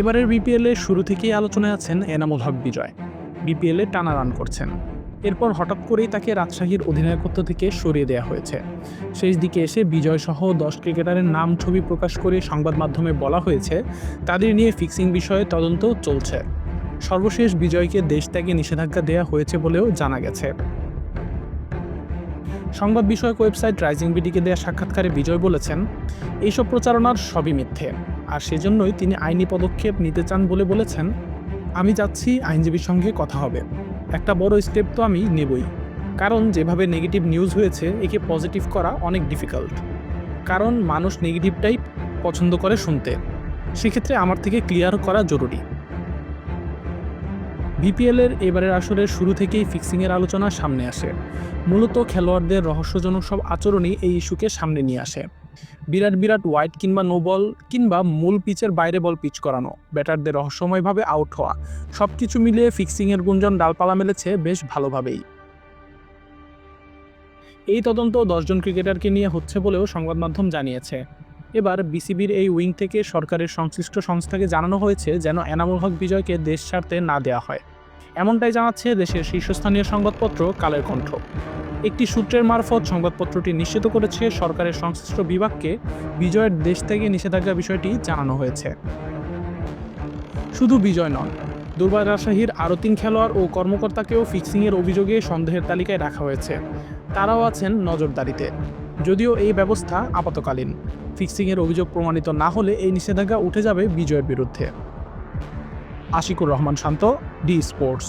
এবারের বিপিএলে শুরু থেকেই আলোচনায় আছেন এনামুল হক বিজয়। বিপিএলে টানা রান করছেন। এরপর হঠাৎ করেই তাকে রাজশাহীর অধিনায়কত্ব থেকে সরিয়ে দেওয়া হয়েছে। শেষ দিকে এসে বিজয় সহ দশ ক্রিকেটারের নাম ছবি প্রকাশ করে সংবাদ মাধ্যমে বলা হয়েছে, তাদের নিয়ে ফিক্সিং বিষয়ে তদন্ত চলছে। সর্বশেষ বিজয়কে দেশ ত্যাগে নিষেধাজ্ঞা দেওয়া হয়েছে বলেও জানা গেছে। সংবাদ বিষয়ক ওয়েবসাইট রাইজিং বিডিকে দেওয়া সাক্ষাৎকারে বিজয় বলেছেন, এইসব প্রচারণার সবই মিথ্যে। আর সেজন্যই তিনি আইনি পদক্ষেপ নিতে চান বলে বলেছেন, আমি যাচ্ছি, আইনজীবীর সঙ্গে কথা হবে। একটা বড় স্টেপ তো আমি নেবই। কারণ যেভাবে নেগেটিভ নিউজ হয়েছে, একে পজিটিভ করা অনেক ডিফিকাল্ট। কারণ মানুষ নেগেটিভটাই পছন্দ করে শুনতে। সেক্ষেত্রে আমার থেকে ক্লিয়ার করা জরুরি। বিপিএলের এবারের আসরের শুরু থেকেই ফিক্সিংয়ের আলোচনা সামনে আসে। মূলত খেলোয়াড়দের রহস্যজনক সব আচরণই এই ইস্যুকে সামনে নিয়ে আসে। বিরাট বিরাট ওয়াইড কিংবা নো বল কিংবা মূল পিচের বাইরে বল পিচ করানো। ব্যাটারদের রহস্যময়ভাবে আউট হওয়া। সব কিছু মিলিয়ে ফিক্সিংয়ের গুঞ্জন ডালপালা মেলেছে বেশ ভালোভাবেই। এই তদন্ত দশজন ক্রিকেটারকে নিয়ে হচ্ছে বলেও সংবাদ মাধ্যম জানিয়েছে। এবার বিসিবির এই উইং থেকে সরকারের সংশ্লিষ্ট সংস্থাকে জানানো হয়েছে যেন এনামুল হক বিজয়কে দেশ ছাড়তে না দেওয়া হয়। এমনটাই জানাচ্ছে দেশের শীর্ষস্থানীয় সংবাদপত্র কালের কণ্ঠ। একটি সূত্রের মারফত সংবাদপত্রটি নিশ্চিত করেছে সরকারের সংশ্লিষ্ট বিভাগকে বিজয়ের দেশ থেকে নিষেধাজ্ঞা বিষয়টি জানানো হয়েছে। শুধু বিজয় নন, দুর্বার রাজশাহীর আরও তিন খেলোয়াড় ও কর্মকর্তাকেও ফিক্সিংয়ের অভিযোগে সন্দেহের তালিকায় রাখা হয়েছে। তারাও আছেন নজরদারিতে। যদিও এই ব্যবস্থা আপাতকালীন। ফিক্সিংয়ের অভিযোগ প্রমাণিত না হলে এই নিষেধাজ্ঞা উঠে যাবে বিজয়ের বিরুদ্ধে। Ashikur Rahman Shanto, D sports.